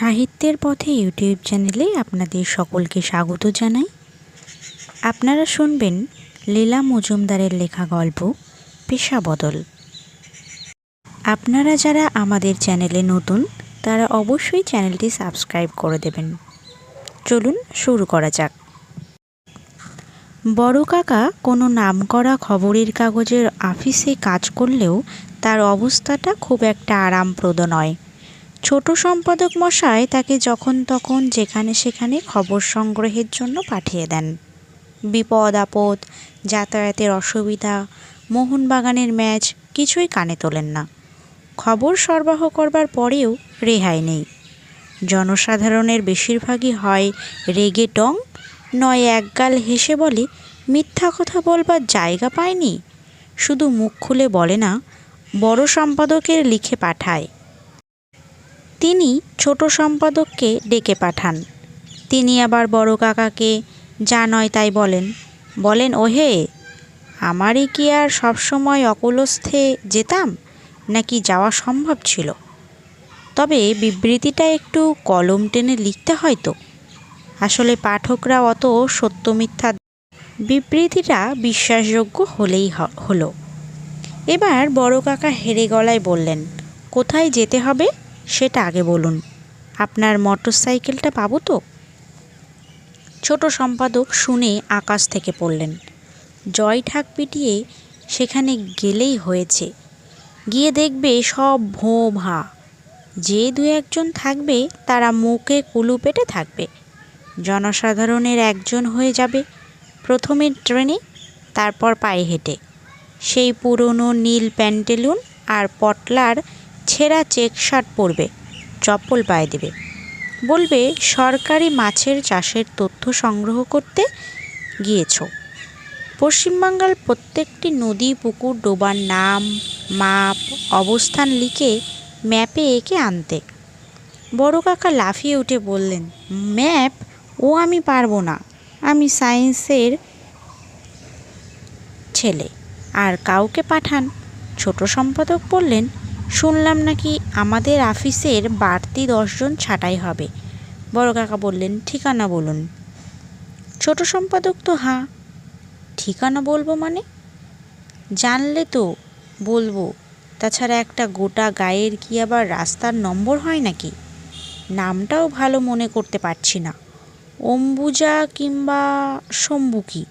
সাহিত্যের পথে ইউটিউব চ্যানেলে আপনাদের সকলকে স্বাগত জানাই। আপনারা শুনবেন লীলা মজুমদারের লেখা গল্প, পেশা বদল। আপনারা যারা আমাদের চ্যানেলে নতুন, তারা অবশ্যই চ্যানেলটি সাবস্ক্রাইব করে দেবেন। চলুন শুরু করা যাক। বড় কাকা কোনো নামকরা খবরের কাগজের অফিসে কাজ করলেও তার অবস্থাটা খুব একটা আরামপ্রদ নয়। ছোট সম্পাদক মশাই তাকে যখন তখন যেখানে সেখানে খবর সংগ্রহের জন্য পাঠিয়ে দেন। বিপদ, আপদ, যাতায়াতের অসুবিধা, মোহনবাগানের ম্যাচ কিছুই কানে তোলেন না। খবর সরবরাহ করবার পরেও রেহাই নেই। জনসাধারণের বেশিরভাগই হয় রেগে টং, নয় একগাল হেসে বলে, মিথ্যা কথা বলবার জায়গা পায়নি শুধু মুখ খুলে বলে না, বড় সম্পাদকের লিখে পাঠায়। তিনি ছোট সম্পাদককে ডেকে পাঠান। তিনি আবার বড় কাকাকে, যা নয় তাই বলেন। বলেন, ওহে, আমারই কি আর সবসময় অকলস্থে যেতাম? নাকি যাওয়া সম্ভব ছিল? তবে বিবৃতিটা একটু কলম টেনে লিখতে হয় তো। আসলে পাঠকরা অত সত্য মিথ্যা বিবৃতিটা বিশ্বাসযোগ্য হলেই হলো। এবার বড় কাকা হেরে গলায় বললেন, কোথায় যেতে হবে? সেটা আগে বলুন। আপনার মোটর সাইকেলটা পাবো তো? ছোট সম্পাদক শুনে আকাশ থেকে পড়লেন। জয় ঠাক পিটিয়ে সেখানে গেলেই হয়েছে। গিয়ে দেখবে সব ভোঁ ভা যে দু একজন থাকবে, তারা মুখে কুলু পেটে থাকবে। জনসাধারণের একজন হয়ে যাবে প্রথমে ট্রেনে, তারপর পায়ে হেঁটে। সেই পুরনো নীল প্যান্টেলুন আর পটলার ছেঁড়া চেক শার্ট পরবে, চপ্পল পায়ে দেবে। বলবে, সরকারি মাছের চাষের তথ্য সংগ্রহ করতে গিয়েছ। পশ্চিমবাংলার প্রত্যেকটি নদী, পুকুর, ডোবার নাম, মাপ, অবস্থান লিখে ম্যাপে এঁকে আনতে। বড় কাকা লাফিয়ে উঠে বললেন, ম্যাপ? ও আমি পারব না। আমি সায়েন্সের ছেলে। আর কাউকে পাঠান? ছোট সম্পাদক বললেন শুনলাম নাকি আমাদের অফিসের বাড়তি দশজন ছাঁটাই হবে। বড় কাকা বললেন, ঠিকানা বলুন। ছোট সম্পাদক তো, হাঁ। ঠিকানা বলব মানে? জানলে তো বলব। তাছাড়া একটা গোটা গায়ের কি আবার রাস্তার নম্বর হয় নাকি? নামটাও ভালো মনে করতে পারছি না। অম্বুজা কিংবা শম্ভুকি?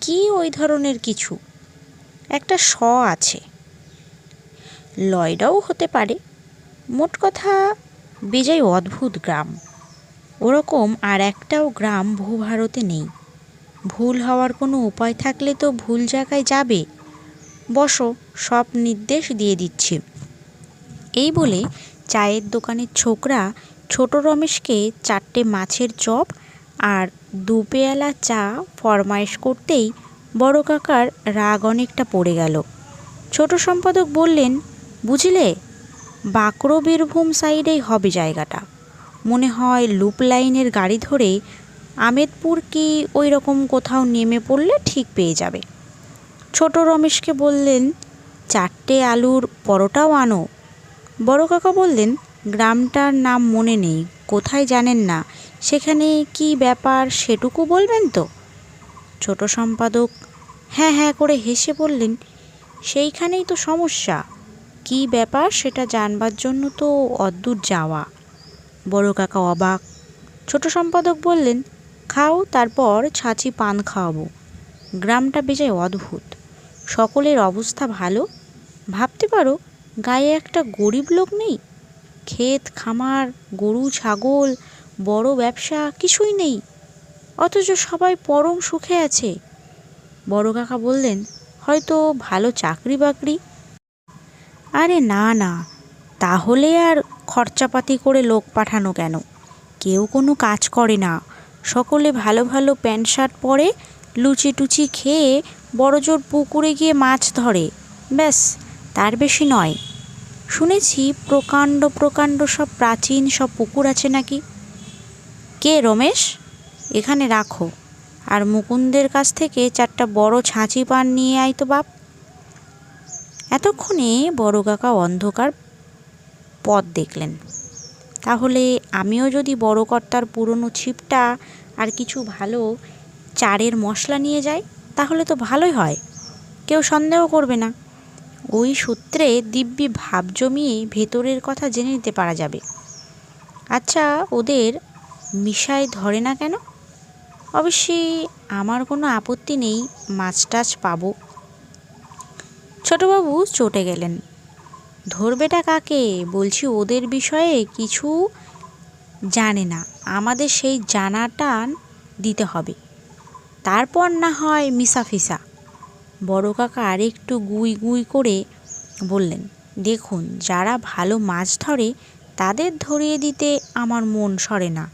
কি ওই ধরনের কিছু? একটা স আছে। লয়ডাও হতে পারে। মোট কথা, বেজায় অদ্ভুত গ্রাম। ওরকম আর একটাও গ্রাম ভূভারতে নেই। ভুল হওয়ার কোনো উপায় থাকলে তো ভুল জায়গায় যাবে। বসো, সব নির্দেশ দিয়ে দিচ্ছি। এই বলে চায়ের দোকানের ছোকরা ছোট রমেশকে চারটে মাছের চপ আর দু পেয়ালা চা ফরমায়েশ করতেই বড় কাকার রাগ অনেকটা পড়ে গেল। ছোট সম্পাদক বললেন বুঝলে? বাঁকড়ো বীরভূম সাইডেই হবে জায়গাটা। মনে হয় লুপ লাইনের গাড়ি ধরে আমেদপুর কি ওই রকম কোথাও নেমে পড়লে ঠিক পেয়ে যাবে। ছোট রমেশকে বললেন, চারটে আলুর পরোটাও আনো। বড় কাকা বললেন, গ্রামটার নাম মনে নেই, কোথায় জানেন না, সেখানে কি ব্যাপার সেটুকু বলবেন তো? ছোট সম্পাদক হ্যাঁ হ্যাঁ করে হেসে বললেন, সেইখানেই তো সমস্যা। কি ব্যাপার? সেটা জানবার জন্য তো অদ্দূর যাওয়া। বড় কাকা অবাক। ছোট সম্পাদক বললেন, খাও, তারপর ছাঁচি পান খাওয়াবো। গ্রামটা বেজায় অদ্ভুত। সকলের অবস্থা ভালো? ভাবতে পারো, গায়ে একটা গরিব লোক নেই? ক্ষেত, খামার, গরু, ছাগল, বড় ব্যবসা, কিছুই নেই। অথচ সবাই পরম সুখে আছে। বড় কাকা বললেন, হয়তো ভালো চাকরি বাকরি আরে না না। তাহলে আর খরচাপাতি করে লোক পাঠানো কেন? কেউ কোনো কাজ করে না। সকলে ভালো ভালো প্যান্ট, শার্ট পরে লুচি টুচি খেয়ে বড় জোর পুকুরে গিয়ে মাছ ধরে। ব্যাস, তার বেশি নয়। শুনেছি প্রকাণ্ড প্রকাণ্ড সব প্রাচীন সব পুকুর আছে নাকি? কে রমেশ? এখানে রাখো। আর মুকুন্দের কাছ থেকে চারটা বড় ছাঁচি পান নিয়ে আয় তো বাপ। এতক্ষণে বড় কাকা অন্ধকার পথ দেখলেন। তাহলে আমিও যদি বড় কর্তার পুরনো ছিপটা আর কিছু ভালো চারের মশলা নিয়ে যাই, তাহলে তো ভালোই হয়। কেউ সন্দেহ করবে না। ওই সূত্রে দিব্যি ভাব জমিয়ে ভেতরের কথা জেনে নিতে পারা যাবে। আচ্ছা ওদের মিশায় ধরে না কেন? অবশ্যই আমার কোনো আপত্তি নেই মাছ টাছ পাবো। ছোটবাবু চটে গেলেন। ধরবেটা কাকে? বলছি, ওদের বিষয়ে কিছু জানে না। আমাদের সেই জানাটা দিতে হবে। তারপর না হয় মিসাফিসা বড় কাকা আরেকটু গুই গুই করে বললেন, দেখুন, যারা ভালো মাছ ধরে, তাদের ধরিয়ে দিতে আমার মন সরে না।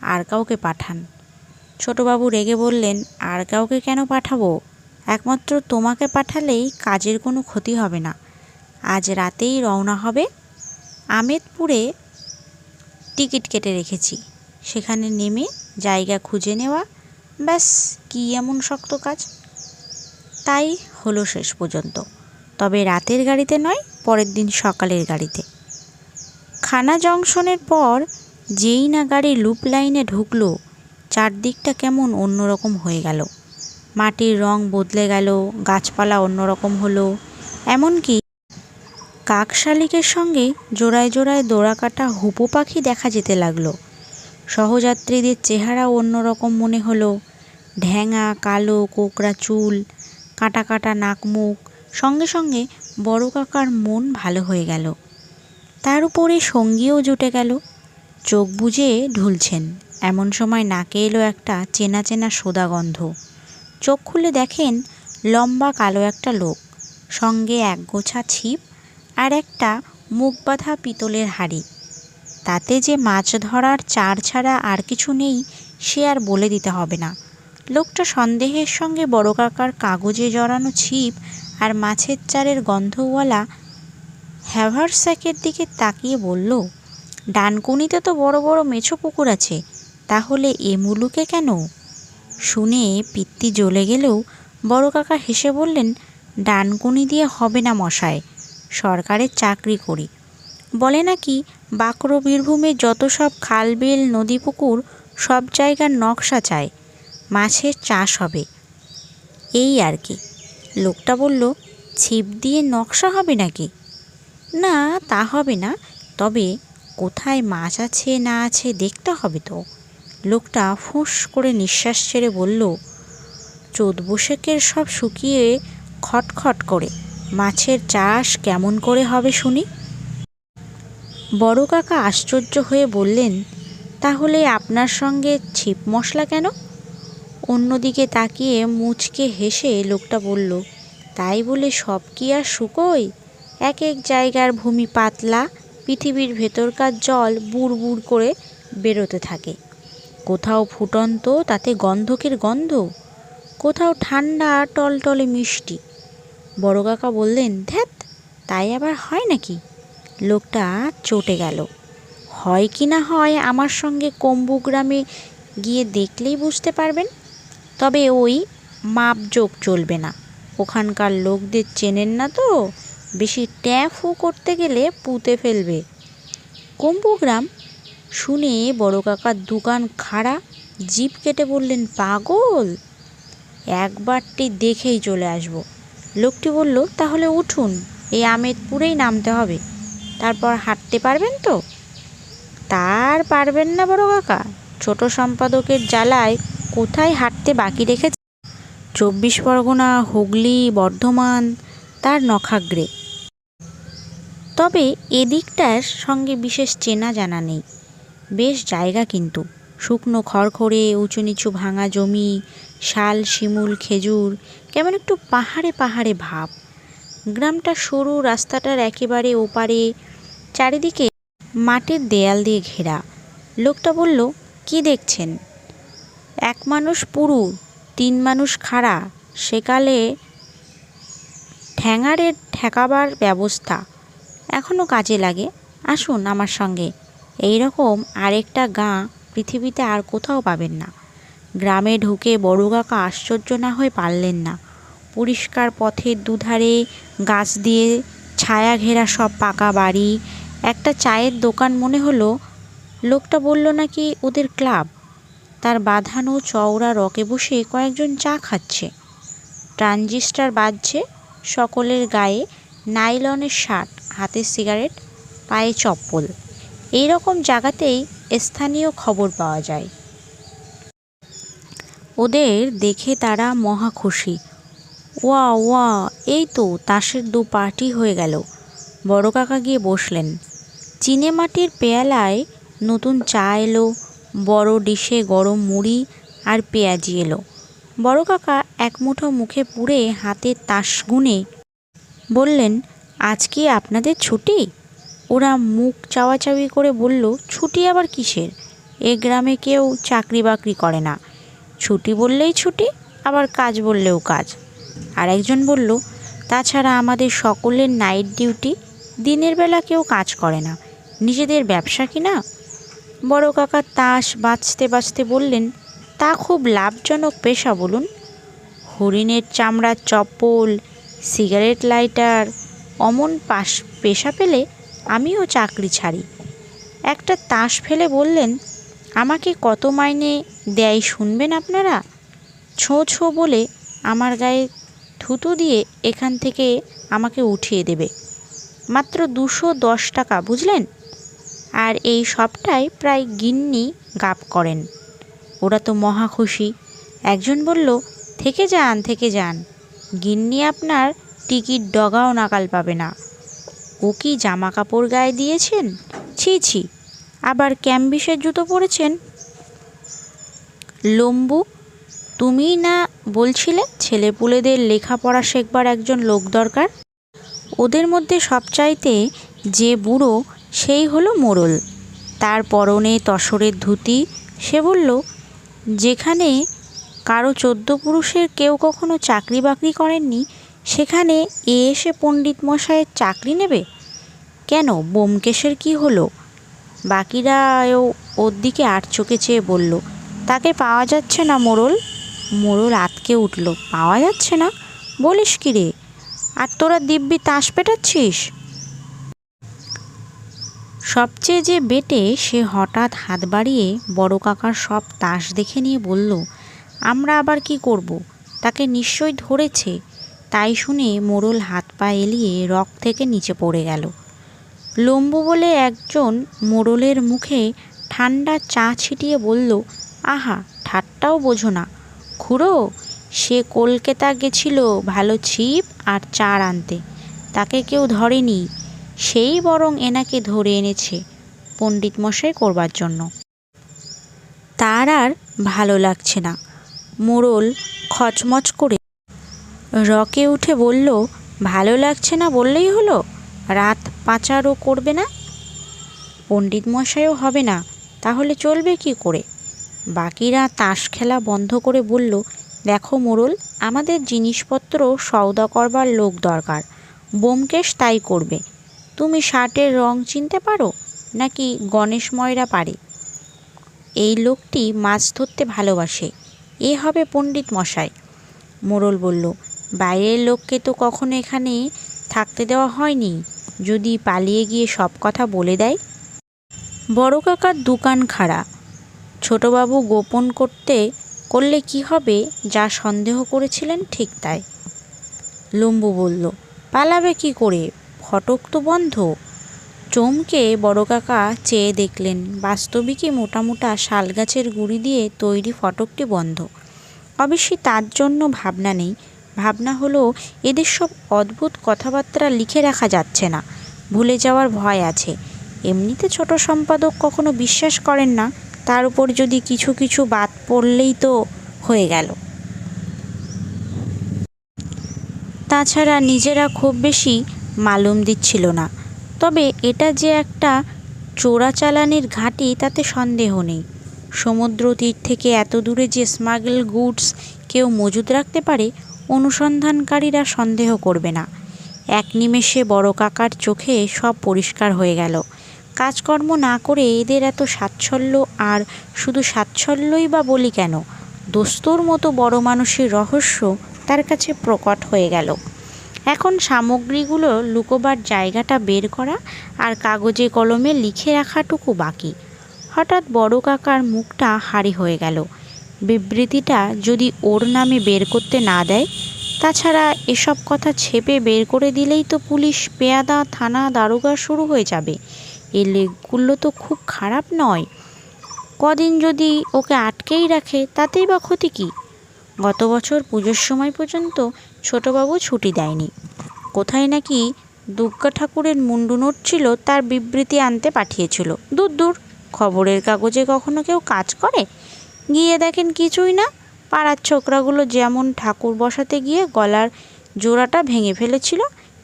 আর কাউকে পাঠান। ছোটবাবু রেগে বললেন, আর কাউকে কেন পাঠাবো? একমাত্র তোমাকে পাঠালেই কাজের কোনো ক্ষতি হবে না। আজ রাতেই রওনা হবে। আমেদপুরে টিকিট কেটে রেখেছি। সেখানে নেমে জায়গা খুঁজে নেওয়া, ব্যাস, কী এমন শক্ত কাজ? তাই হলো শেষ পর্যন্ত। তবে রাতের গাড়িতে নয়, পরের দিন সকালের গাড়িতে। খানা জংশনের পর যেই না গাড়ি লুপ লাইনে ঢুকলো, চারদিকটা কেমন অন্যরকম হয়ে গেল। মাটির রং বদলে গেল, গাছপালা অন্যরকম হলো। এমনকি কাক শালিকের সঙ্গে জোড়ায় জোড়ায় দোড়া কাটা হুপো পাখি দেখা যেতে লাগল। সহযাত্রীদের চেহারাও অন্যরকম মনে হলো। ঢ্যাঙা কালো, কোকড়া চুল, কাটা কাটা নাক মুখ সঙ্গে সঙ্গে বড় কাকার মন ভালো হয়ে গেল। তার উপরে সঙ্গীও জুটে গেল। চোখ বুজে ঢুলছেন। এমন সময় নাকে এলো একটা চেনা চেনা সোদা গন্ধ। চোখ খুলে দেখেন লম্বা কালো একটা লোক, সঙ্গে এক গোছা ছিপ আর একটা মুখ বাঁধা পিতলের হাড়ি। তাতে যে মাছ ধরার চার ছাড়া আর কিছু নেই, সে আর বলে দিতে হবে না। লোকটা সন্দেহের সঙ্গে বড় কাকার কাগজে জড়ানো ছিপ আর মাছের চারের গন্ধওয়ালা হ্যাভারস্যাকের দিকে তাকিয়ে বলল, ডানকুনিতে তো বড় বড় মেছো পুকুর আছে, তাহলে এ মুলুকে কেন? শুনে পিত্তি জ্বলে গেলেও বড় কাকা হেসে বললেন, ডানকুনি দিয়ে হবে না মশায় সরকারের চাকরি করি। বলে নাকি বাঁকড়ো বীরভূমে যত সব খাল, বিল, নদী, পুকুর সব জায়গার নকশা চায়, মাছের চাষ হবে। এই আর কি। লোকটা বলল, ছিপ দিয়ে নকশা হবে নাকি? না, তা হবে না, তবে কোথায় মাছ আছে না আছে দেখতে হবে তো। লোকটা ফুঁস করে নিঃশ্বাস ছেড়ে বলল, চোদ বৈশাখের সব শুকিয়ে খটখট করে। মাছের চাষ কেমন করে হবে শুনি? বড় কাকা আশ্চর্য হয়ে বললেন, তাহলে আপনার সঙ্গে ছিপ মশলা কেন? অন্যদিকে তাকিয়ে মুচকে হেসে লোকটা বলল, তাই বলে সব কি আর শুকোয়? এক এক জায়গার ভূমি পাতলা, পৃথিবীর ভেতরকার জল বুড় বুড় করে বেরোতে থাকে। কোথাও ফুটন্ত, তাতে গন্ধকের গন্ধ? কোথাও ঠান্ডা, টলটলে মিষ্টি। বড় কাকা বললেন ধ্যাত তাই আবার হয় নাকি? লোকটা চটে গেল। হয় কি না হয়, আমার সঙ্গে কম্বু গ্রামে গিয়ে দেখলেই বুঝতে পারবেন। তবে ওই মাপজোক চলবে না। ওখানকার লোকদের চেনেন না তো। বেশি ট্যাফু করতে গেলে পুঁতে ফেলবে। কম্বুগ্রাম? শুনে বড় কাকার দোকান খাড়া জিপ কেটে বললেন, পাগল? একবারটি দেখেই চলে আসব। লোকটি বলল, তাহলে উঠুন, এই আমেদপুরেই নামতে হবে। তারপর হাঁটতে পারবেন তো? তার পারবেন না বড় কাকা। ছোট সম্পাদকের জ্বালায় কোথায় হাঁটতে বাকি রেখেছে? চব্বিশ পরগনা, হুগলি, বর্ধমান, তার নখাগ্রে। তবে এদিকটার সঙ্গে বিশেষ চেনা জানা নেই। বেশ জায়গা কিন্তু। শুকনো খড়খড়ে, উঁচু নিচু ভাঙা জমি, শাল, শিমুল, খেজুর, কেমন একটু পাহাড়ে পাহাড়ে ভাব। গ্রামটা সরু, রাস্তাটার একেবারে ওপারে, চারিদিকে মাটির দেয়াল দিয়ে ঘেরা। লোকটা বলল, কি দেখছেন? এক মানুষ পুরু, তিন মানুষ খাড়া। সেকালে ঠ্যাঙারের ঠেকাবার ব্যবস্থা। এখনও কাজে লাগে। আসুন আমার সঙ্গে। এই রকম আরেকটা গাঁ পৃথিবীতে আর কোথাও পাবেন না। গ্রামে ঢুকে বড় কাকা আশ্চর্য না হয়ে পারলেন না। পরিষ্কার পথের দুধারে গাছ দিয়ে ছায়া ঘেরা সব পাকা বাড়ি, একটা চায়ের দোকান মনে হলো, লোকটা বলল নাকি ওদের ক্লাব। তার বাঁধানো চওড়া রকে বসে কয়েকজন চা খাচ্ছে। ট্রানজিস্টার বাজছে, সকলের গায়ে নাইলনের শার্ট, হাতে সিগারেট, পায়ে চপ্পল। এই রকম জায়গাতেই স্থানীয় খবর পাওয়া যায়। ওদের দেখে তারা মহা খুশি। ওয়া ওয়া এই তো তাসের দু পার্টি হয়ে গেল। বড় কাকা গিয়ে বসলেন। চিনে মাটির পেয়ালায় নতুন চা এলো, বড় ডিশে গরম মুড়ি আর পেঁয়াজি এলো। বড় কাকা এক মুঠো মুখে পুড়ে হাতে তাস গুনে বললেন আজ কি আপনাদের ছুটি? ওরা মুখ চাওয়াচাওয়ি করে বলল, ছুটি আবার কিসের? এ গ্রামে কেউ চাকরি বাকরি করে না। ছুটি বললেই ছুটি, আবার কাজ বললেও কাজ। আর একজন বলল, তাছাড়া আমাদের সকলের নাইট ডিউটি দিনের বেলা কেউ কাজ করে না। নিজেদের ব্যবসা কি না? বড় কাকা তাস বাঁচতে বাঁচতে বললেন, তা খুব লাভজনক পেশা বলুন। হরিণের চামড়ার চপ্পল সিগারেট লাইটার অমন পাশ পেশা পেলে আমিও চাকরি ছাড়ি। একটা তাস ফেলে বললেন, আমাকে কত মাইনে দেয় শুনবেন আপনারা? ছো ছো বলে আমার গায়ে থুতু দিয়ে এখান থেকে আমাকে উঠিয়ে দেবে। মাত্র দুশো দশ টাকা, বুঝলেন? আর এই সবটাই প্রায় গিন্নি গাপ করেন। ওরা তো মহা খুশি। একজন বলল, থেকে যান থেকে যান। গিন্নি আপনার টিকিট ডগাও নাকাল পাবে না। ও কি জামা কাপড় গায়ে দিয়েছেন? ছি ছি। আবার ক্যাম্বিসের জুতো পরেছেন? লম্বু, তুমিই না বলছিলে ছেলেপুলেদের লেখাপড়া শেখবার একজন লোক দরকার? ওদের মধ্যে সবচাইতে যে বুড়ো, সেই হলো মোড়ল তার পরনে তসরের ধুতি। সে বলল, যেখানে কারও চোদ্দ পুরুষের কেউ কখনো চাকরি বাকরি করেননি সেখানে এ এসে পণ্ডিত মশাইয়ের চাকরি নেবে? কেন? বোমকেশের কি হলো? বাকিরাও ওর দিকে আট চোখে চেয়ে বলল, তাকে পাওয়া যাচ্ছে না মোড়ল মোড়ল আতকে উঠল, পাওয়া যাচ্ছে না? বলিস কি রে? আর তোরা দিব্যি তাস পেটাচ্ছিস? সবচেয়ে যে বেটে সে হঠাৎ হাত বাড়িয়ে বড় কাকার সব তাস দেখে নিয়ে বলল, আমরা আবার কি করব? তাকে নিশ্চয়ই ধরেছে। তাই শুনে মোড়ল হাত পা এলিয়ে রক থেকে নিচে পড়ে গেল। লম্বু বলে একজন মোড়লের মুখে ঠান্ডা চা ছিটিয়ে বলল, আহা, ঠাট্টাও বোঝো না। খুড়ো, সে কলকাতা গেছিল ভালো ছিপ আর চার আনতে। তাকে কেউ ধরেনি। সেই বরং এনাকে ধরে এনেছে পণ্ডিত মশাই করবার জন্য। তার আর ভালো লাগছে না। মোড়ল খচমচ করে রকে উঠে বলল, ভালো লাগছে না বললেই হলো? রাত পাচারও করবে না? পণ্ডিত মশাইও হবে না, তাহলে চলবে কি করে? বাকিরা তাস খেলা বন্ধ করে বলল, দেখো মোরল, আমাদের জিনিসপত্র সওদা করবার লোক দরকার বোমকেশ তাই করবে। তুমি শার্টের রং চিনতে পারো, নাকি গণেশ ময়রা পারে? এই লোকটি মাছ ধরতে ভালোবাসে, এ হবে পণ্ডিত মশাই। মোড়ল বলল বাইরের লোককে তো কখনো এখানে থাকতে দেওয়া হয়নি। যদি পালিয়ে গিয়ে সব কথা বলে দেয়? বড় কাকার দোকান খাড়া। ছোটবাবু গোপন করতে করলে কি হবে, যা সন্দেহ করেছিলেন ঠিক তাই। লম্বু বলল, পালাবে কি করে? ফটক তো বন্ধ। চমকে বড় কাকা চেয়ে দেখলেন বাস্তবিকই মোটা মোটা শাল গাছের গুঁড়ি দিয়ে তৈরি ফটকটি বন্ধ। অবশ্যই তার জন্য ভাবনা নেই। ভাবনা হলো, এদের সব অদ্ভুত কথাবার্তা লিখে রাখা যাচ্ছে না। ভুলে যাওয়ার ভয় আছে। এমনিতে ছোট সম্পাদক কখনো বিশ্বাস করেন না। তার উপর যদি কিছু কিছু বাদ পড়লেই তো হয়ে গেল। তাছাড়া নিজেরা খুব বেশি মালুম দিচ্ছিল না। তবে এটা যে একটা চোরাচালানির ঘাঁটি, তাতে সন্দেহ নেই। সমুদ্র তীর থেকে এত দূরে যে স্মাগল গুডস কেউ মজুদ রাখতে পারে অনুসন্ধানকারীরা সন্দেহ করবে না। এক নিমেষে বড় কাকার চোখে সব পরিষ্কার হয়ে গেল। কাজকর্ম না করে এদের এত সাচ্ছল্য, আর শুধু সাচ্ছল্যই বা বলি কেন? দোস্তর মতো বড় মানুষের রহস্য তার কাছে প্রকট হয়ে গেল। এখন সামগ্রীগুলো লুকোবার জায়গাটা বের করা আর কাগজে কলমে লিখে রাখাটুকু বাকি। হঠাৎ বড় কাকার মুখটা হারি হয়ে গেল। বিবৃতিটা যদি ওর নামে বের করতে না দেয়, তাছাড়া এসব কথা ছেপে বের করে দিলেই তো পুলিশ, পেয়াদা থানা দারোগা শুরু হয়ে যাবে। এই লেখগুলো তো খুব খারাপ নয়। কদিন যদি ওকে আটকেই রাখে, তাতেই বা ক্ষতি কী? গত বছর পুজোর সময় পর্যন্ত ছোটবাবু ছুটি দেয়নি। কোথায় নাকি দুর্গা ঠাকুরের মুন্ডু নোট ছিল, তার বিবৃতি আনতে পাঠিয়েছিল। দূর দূর, খবরের কাগজে কখনো কেউ কাজ করে? গিয়ে দেখেন কিছুই না। পাড়ার ছোকরাগুলো যেমন ঠাকুর বসাতে গিয়ে গলার জোড়াটা ভেঙে ফেলেছিল,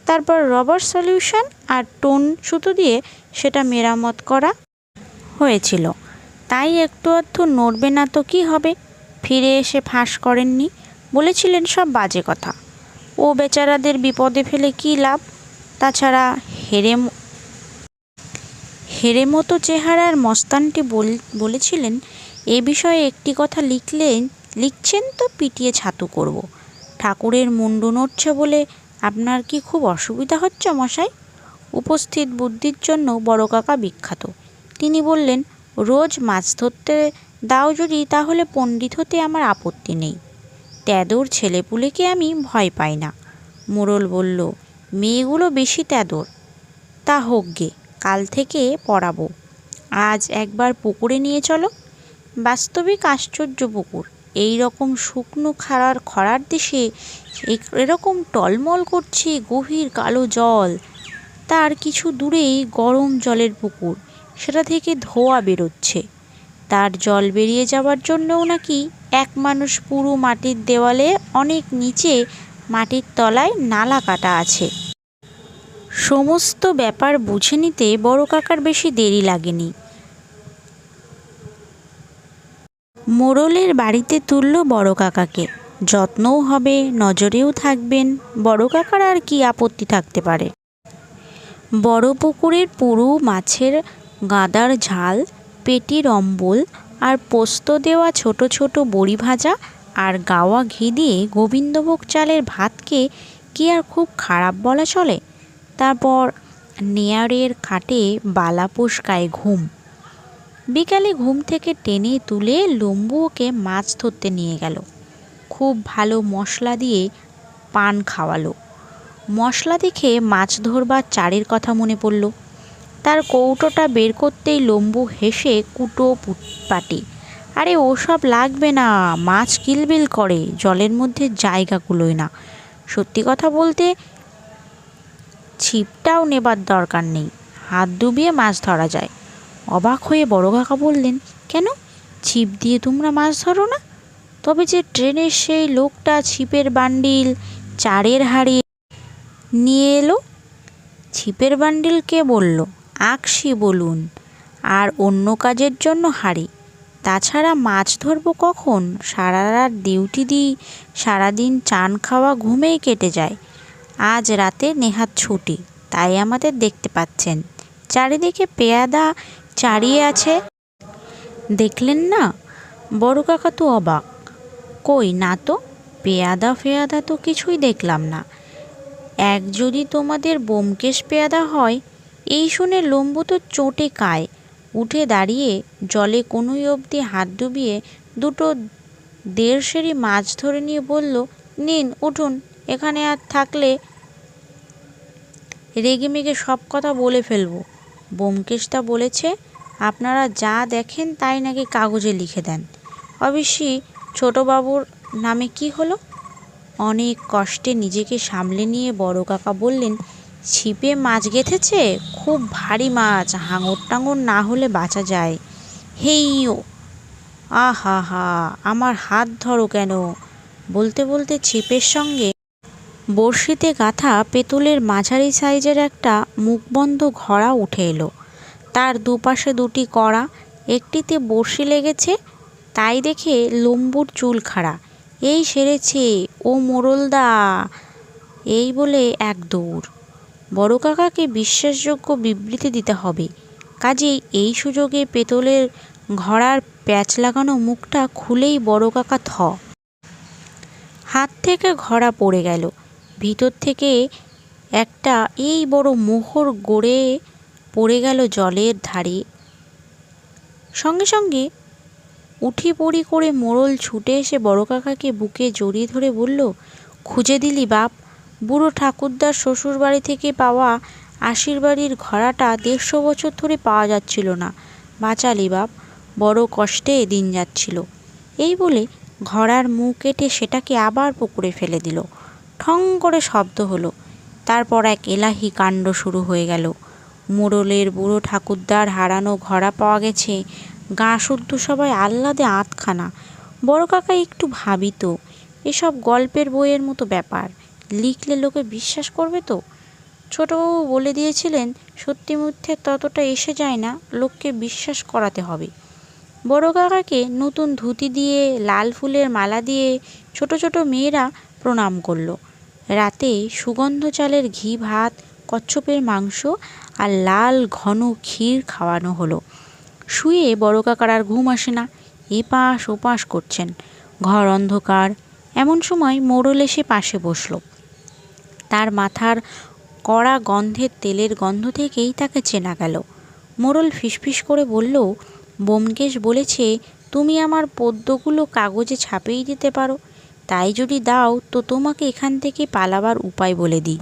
তারপর রবার সলিউশন আর টোন সুতো দিয়ে সেটা মেরামত করা হয়েছিল। তাই একটু আধটু নড়বে না তো কী হবে? ফিরে এসে ফাঁস করেননি, বলেছিলেন সব বাজে কথা। ও বেচারাদের বিপদে ফেলে কী লাভ? তাছাড়া হেরে হেরে মতো চেহারার মস্তানটি বলেছিলেন এ বিষয়ে একটি কথা লিখলেন, লিখছেন তো পিটিয়ে ছাতু করব। ঠাকুরের মুন্ডু নড়ছে বলে আপনার কি খুব অসুবিধা হচ্ছে মশাই? উপস্থিত বুদ্ধির জন্য বড় কাকা বিখ্যাত। তিনি বললেন, রোজ মাছ ধরতে দাও যদি, তাহলে পণ্ডিত হতে আমার আপত্তি নেই। তেদর ছেলেপুলেকে আমি ভয় পাই না। মোড়ল বলল, মেয়েগুলো বেশি তেদর। তা হোক গে, কাল থেকে পড়াবো। আজ একবার পুকুরে নিয়ে চলো। বাস্তবিক আশ্চর্য পুকুর। এই রকম শুকনো খাড়ার খরার দেশে এরকম টলমল করছে গভীর কালো জল। তার কিছু দূরেই গরম জলের পুকুর। সেটা থেকে ধোয়া বেরোচ্ছে। তার জল বেরিয়ে যাওয়ার জন্যও নাকি এক মানুষ পুরো মাটির দেওয়ালে অনেক নিচে মাটির তলায় নালা কাটা আছে। সমস্ত ব্যাপার বুঝে নিতে বড় কাকার বেশি দেরি লাগেনি। মোড়লের বাড়িতে তুলল বড় কাকাকে। যত্নও হবে, নজরেও থাকবেন, বড় কাকার আর কি আপত্তি থাকতে পারে। বড় পুকুরের পুরু মাছের গাদার ঝাল, পেটির অম্বল আর পোস্ত দেওয়া ছোট ছোট বড়ি ভাজা আর গাওয়া ঘি দিয়ে গোবিন্দভোগ চালের ভাতকে কি আর খুব খারাপ বলা চলে? তারপর নেয়ারের খাটে বালাপোষ গায়ে ঘুম। বিকালে ঘুম থেকে টেনে তুলে লম্বু ওকে মাছ ধরতে নিয়ে গেল। খুব ভালো মশলা দিয়ে পান খাওয়ালো। মশলা দেখে মাছ ধরবার চারের কথা মনে পড়ল। তার কৌটোটা বের করতেই লম্বু হেসে কুটো পাটি। আরে ওসব লাগবে না, মাছ কিলবিল করে, জলের মধ্যে জায়গা কুলোয় না। সত্যি কথা বলতে ছিপটাও নেবার দরকার নেই, হাত ডুবিয়ে মাছ ধরা যায়। অবাক হয়ে বড় কাকা বললেন, কেন? ছিপ দিয়ে তোমরা মাছ ধরো না? তবে যে ট্রেনের সেই লোকটা ছিপের বান্ডিল, চারের হাড়ি নিয়ে এলো। ছিপের বান্ডিল কে বলল? আকসি বলুন। আর অন্য কাজের জন্য হাড়ি। তাছাড়া মাছ ধরবো কখন? সারা রাত ডিউটি দিই, সারাদিন চান খাওয়া ঘুমেই কেটে যায়। আজ রাতে নেহাত ছুটি, তাই আমাদের দেখতে পাচ্ছেন। চারিদিকে পেয়াদা চারিয়ে আছে। দেখলেন না? বড় কাকা তো অবাক। কই, না তো? পেয়াদা ফেয়াদা তো কিছুই দেখলাম না। এক যদি তোমাদের বোমকেশ পেয়াদা হয়, এই শুনে লম্বু তো চোটে কায়। উঠে দাঁড়িয়ে জলে কোনোই অবধি হাত ডুবিয়ে দুটো দেড় সেরি মাছ ধরে নিয়ে বলল, নিন, উঠুন, এখানে আর থাকলে রেগেমেগে সব কথা বলে ফেলব। বোমকেশটা বলেছে, আপনারা যা দেখেন তাই নাকি কাগজে লিখে দেন। অবশ্যই ছোটোবাবুর নামে কি হলো? অনেক কষ্টে নিজেকে সামলে নিয়ে বড় কাকা বললেন, ছিপে মাছ গেঁথেছে, খুব ভারী মাছ, হাঙর টাঙর না হলে বাঁচা যায়। হেইও আহা হা, আমার হাত ধরো কেন? বলতে বলতে ছিপের সঙ্গে বড়শিতে গাঁথা পেতলের মাঝারি সাইজের একটা মুখবন্ধ ঘড়া উঠে এলো। তার দুপাশে দুটি কড়া, একটিতে বড়শি লেগেছে, তাই দেখে লম্বুর চুল খাড়া। এই সেরেছে, ও মোরলদা! এই বলে এক দৌড়। বড় কাকাকে বিশ্বাসযোগ্য বিবৃতি দিতে হবে। কাজেই এই সুযোগে পেতলের ঘড়ার প্যাচ লাগানো মুখটা খুলেই বড় কাকা থ। হাত থেকে ঘড়া পড়ে গেল। ভিতর থেকে একটা এই বড় মোহর গড়ে পড়ে গেল জলের ধারে। সঙ্গে সঙ্গে উঠি পড়ি করে মোড়ল ছুটে এসে বড় কাকাকে বুকে জড়িয়ে ধরে বলল, খুঁজে দিলি বাপ, বুড়ো ঠাকুরদার শ্বশুর বাড়ি থেকে পাওয়া আশির বাড়ির ঘোড়াটা দেড়শো বছর ধরে পাওয়া যাচ্ছিল না। বাঁচালি বাপ, বড় কষ্টে দিন যাচ্ছিল। এই বলে ঘোড়ার মুখ কেটে সেটাকে আবার পুকুরে ফেলে দিল। ঠং করে শব্দ হলো। তারপর এক এলাহি কাণ্ড শুরু হয়ে গেল। মোড়লের বুড়ো ঠাকুরদার হারানো ঘোড়া পাওয়া গেছে। গা শুদ্ধ সবাই আহ্লাদে আতখানা বড় কাকা একটু ভাবিত, এসব গল্পের বইয়ের মতো ব্যাপার, লিখলে লোকে বিশ্বাস করবে তো? ছোটবাবু বলে দিয়েছিলেন, সত্যি মিথ্যে ততটা এসে যায় না, লোককে বিশ্বাস করাতে হবে। বড় কাকাকে নতুন ধুতি দিয়ে, লাল ফুলের মালা দিয়ে ছোট ছোট মেয়েরা প্রণাম করল। রাতে সুগন্ধ চালের ঘি, ভাত, কচ্ছপের মাংস আর লাল ঘন ক্ষীর খাওয়ানো হলো। শুয়ে বড় কাকার আর ঘুম আসে না। এপাশ ওপাশ করছেন। ঘর অন্ধকার। এমন সময় মোড়ল এসে পাশে বসল। তার মাথার কড়া গন্ধের তেলের গন্ধ থেকেই তাকে চেনা গেল। মোড়ল ফিসফিস করে বলল, বোমকেশ বলেছে, তুমি আমার পদ্যগুলো কাগজে ছাপিয়ে দিতে পারো। তাই যদি দাও, তো তোমাকে এখান থেকে পালাবার উপায় বলে দিই।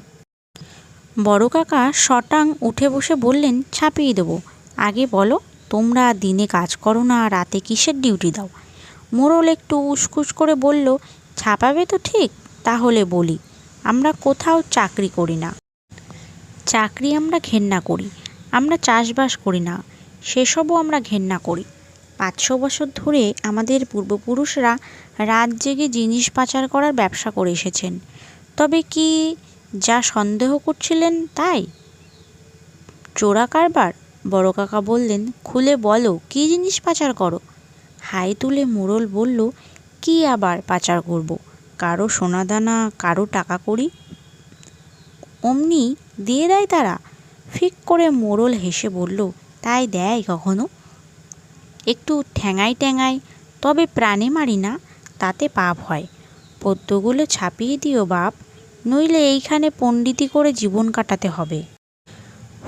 বড় কাকা শটাং উঠে বসে বললেন, ছাপিয়ে দেবো। আগে বলো, তোমরা দিনে কাজ করো না, রাতে কিসের ডিউটি দাও? মোড়ল একটু উসকুস করে বলল, ছাপাবে তো ঠিক, তাহলে বলি, আমরা কোথাও চাকরি করি না। চাকরি আমরা ঘেন্না করি, আমরা চাষবাস করি না, সেসবও আমরা ঘেন্না করি। পাঁচশো বছর ধরে আমাদের পূর্বপুরুষরা রাত জেগে জিনিস পাচার করার ব্যবসা করে এসেছেন। তবে কি যা সন্দেহ করছিলেন তাই? চোরা কারবার? বড় কাকা বললেন, খুলে বলো, কী জিনিস পাচার করো? হাই তুলে মোড়ল বলল, কি আবার পাচার করব? কারও সোনাদানা, কারও টাকা করি অমনি দিয়ে দেয় তারা? ফিক করে মোড়ল হেসে বলল, তাই দেয় কখনো? একটু ঠ্যাঙাই ট্যাঙাই তবে প্রাণে মারি না। তাতে পাপ হয়। পদ্যগুলো ছাপিয়ে দিও বাপ, নইলে এইখানে পণ্ডিতি করে জীবন কাটাতে হবে।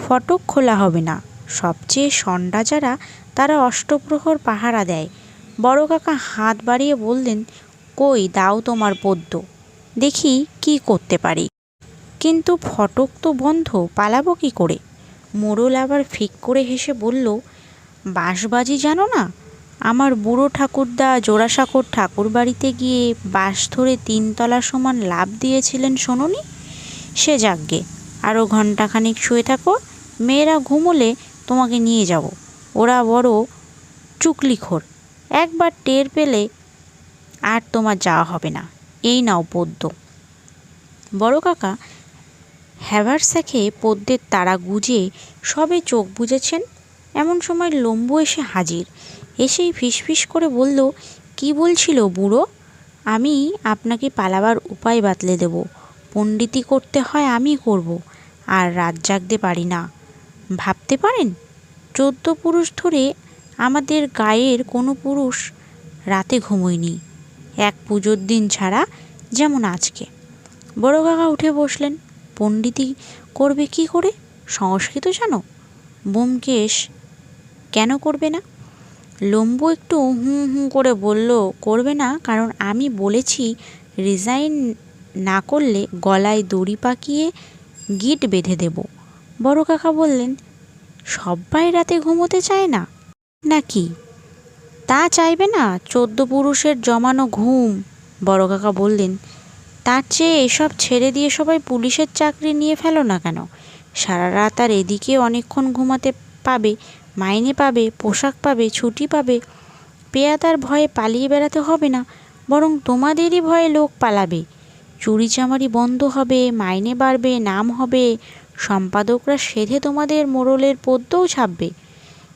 ফটক খোলা হবে না। সবচেয়ে সন্ডা যারা, তারা অষ্টপ্রহর পাহারা দেয়। বড় কাকা হাত বাড়িয়ে বললেন, কই দাও তোমার পদ্য দেখি কি করতে পারি। কিন্তু ফটক তো বন্ধ, পালাবো কি করে? মোড়ল আবার ফিক করে হেসে বলল, বাঁশবাজি জানো না আমার বুড়ো ঠাকুরদা জোড়াসাঁকোর ঠাকুর বাড়িতে গিয়ে বাঁশ ধরে তিনতলা সমান লাভ দিয়েছিলেন শোনোনি? সে যাকগে আরও ঘন্টাখানিক শুয়ে থাকো, মেয়েরা ঘুমোলে তোমাকে নিয়ে যাব। ওরা বড় চুকলিখোর। একবার টের পেলে আর তোমার যাওয়া হবে না। এই নাও পদ্য। বড় কাকা হ্যাভারস্যাখে পদ্মের তারা গুজে সবে চোখ বুজেছেন? এমন সময় লম্বু এসে হাজির। এসেই ফিসফিস করে বলল, কি বলছিল বুড়ো? আমি আপনাকে পালাবার উপায় বাতলে দেব। পণ্ডিতি করতে হয় আমি করব, আর রাত জাগতে পারি না। ভাবতে পারেন? চোদ্দ পুরুষ ধরে আমাদের গায়ের কোনো পুরুষ রাতে ঘুমোয়নি। এক পুজোর দিন ছাড়া যেমন আজকে বড় কাকা উঠে বসলেন। পণ্ডিতি করবে কি করে? সংস্কৃত জানো? বোমকেশ কেন করবে না? লম্বু একটু হুঁ হুঁ করে বলল, করবে না, কারণ আমি বলেছি রিজাইন না করলে গলায় দড়ি পাকিয়ে গিট বেঁধে দেব। বড় কাকা বললেন, সব্বাই রাতে ঘুমোতে চায় না? নাকি তা চাইবে না, চোদ্দ পুরুষের জমানো ঘুম। বড় কাকা বললেন, তার চেয়ে এসব ছেড়ে দিয়ে সবাই পুলিশের চাকরি নিয়ে ফেলো না কেন? সারা রাত আর এদিকে অনেকক্ষণ ঘুমাতে পাবে মাইনে পাবে, পোশাক পাবে, ছুটি পাবে। পেয়াদার ভয়ে পালিয়ে বেড়াতে হবে না, বরং তোমাদেরই ভয়ে লোক পালাবে। চুরি চামারি বন্ধ হবে, মাইনে বাড়বে, নাম হবে। সম্পাদকরা সেধে তোমাদের মোড়লের পদ্যও ছাপবে।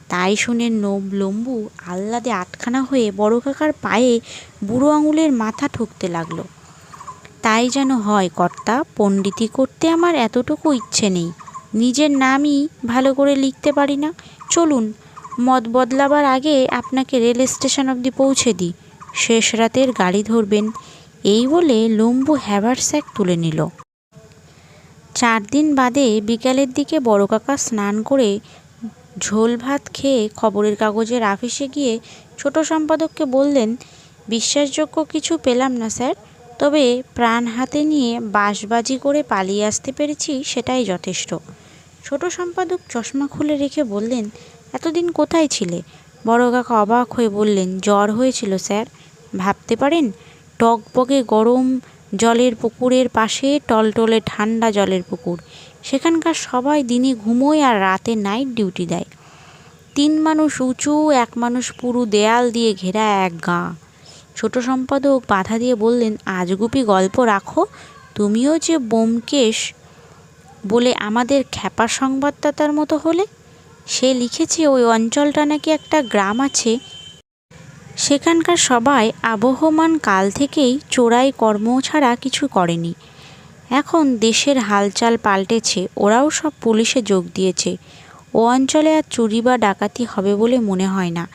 তাই শুনে নোব লম্বু আহ্লাদে আটখানা হয়ে বড় কাকার পায়ে বুড়ো আঙুলের মাথা ঠুকতে লাগল। তাই যেন হয় কর্তা, পণ্ডিতি করতে আমার এতটুকু ইচ্ছে নেই। নিজের নামই ভালো করে লিখতে পারি না। চলুন মত বদলাবার আগে আপনাকে রেল স্টেশন অবধি পৌঁছে দিই। শেষ রাতের গাড়ি ধরবেন। এই বলে লম্বু হ্যাভারস্যাক তুলে নিল। চার দিন বাদে বিকালের দিকে বড় কাকা স্নান করে ঝোল ভাত খেয়ে খবরের কাগজের অফিসে গিয়ে ছোট সম্পাদককে বললেন, বিশ্বাসযোগ্য কিছু পেলাম না স্যার, তবে প্রাণ হাতে নিয়ে বাঁশবাজি করে পালিয়ে আসতে পেরেছি, সেটাই যথেষ্ট। ছোট সম্পাদক চশমা খুলে রেখে বললেন, এতদিন কোথায় ছিলে? বড় কাকা অবাক হয়ে বললেন, জ্বর হয়েছিল, স্যার। ভাবতে পারেন, টকবগে গরম জলের পুকুরের পাশে টলটলে ঠান্ডা জলের পুকুর। সেখানকার সবাই দিনে ঘুমোয় আর রাতে নাইট ডিউটি দেয়। তিন মানুষ উঁচু, এক মানুষ পুরু দেয়াল দিয়ে ঘেরা এক গাঁ। ছোট সম্পাদক বাধা দিয়ে বললেন, আজগুপি গল্প রাখো। তুমিও যে বোমকেশ বলে আমাদের খ্যাপা সংবাদদাতার মতো হলে? সে লিখেছে, ওই অঞ্চলটা নাকি একটা গ্রাম আছে। সেখানকার সবাই আবহমান কাল থেকেই চোরাই কর্ম ছাড়া কিছু করেনি। এখন দেশের হালচাল পাল্টেছে, ওরাও সব পুলিশে যোগ দিয়েছে। ও অঞ্চলে আর চুরি বা ডাকাতি হবে বলে মনে হয় না।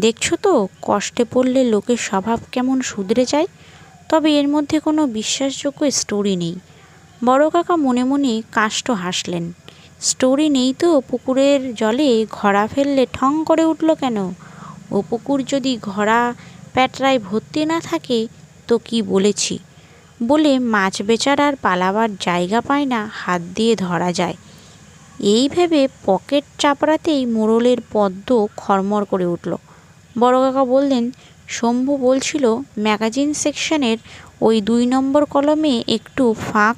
দেখছ তো, কষ্টে পড়লে লোকের স্বভাব কেমন শুধরে যায়? তবে এর মধ্যে কোনো বিশ্বাসযোগ্য স্টোরি নেই। বড় কাকা মনে মনে কাষ্ট হাসলেন। স্টোরি নেই তো, পুকুরের জলে ঘোড়া ফেললে ঠং করে উঠল কেন? ও পুকুর যদি ঘোড়া প্যাটরায় ভর্তি না থাকে, তো কি বলেছি? বলে মাছ বেচার আর পালাবার জায়গা পায় না, হাত দিয়ে ধরা যায়। এই ভেবে পকেট চাপড়াতেই মোড়লের পদ্ম খরমর করে উঠল। বড় কাকা বললেন, শম্ভু বলছিল, ম্যাগাজিন সেকশনের ওই দুই নম্বর কলমে একটু ফাঁক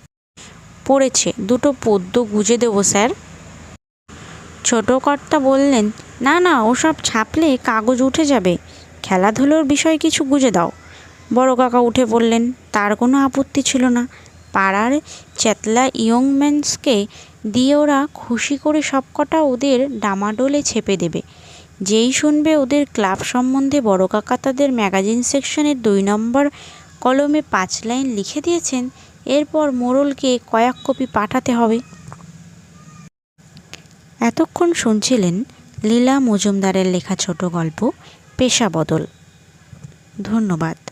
পড়েছে। দুটো পদ্য গুজে দেবো, স্যার। ছোট কর্তা বললেন, না না, ওসব ছাপলে কাগজ উঠে যাবে। খেলাধুলোর বিষয় কিছু গুজে দাও। বড় কাকা উঠে পড়লেন তার কোনো আপত্তি ছিল না। পাড়ার চেতলা ইয়ংম্যানসকে দিয়ে ওরা খুশি করে সবকটা ওদের ডামাডোলে ছেপে দেবে। যেই শুনবে ওদের ক্লাব সম্বন্ধে বড় কাকা তাদের ম্যাগাজিন সেকশনের দুই নম্বর কলমে পাঁচ লাইন লিখে দিয়েছেন এরপর মোরলকে কয়েক কপি পাঠাতে হবে। এতক্ষণ শুনছিলেন লীলা মজুমদারের লেখা ছোট গল্প, পেশা বদল। ধন্যবাদ।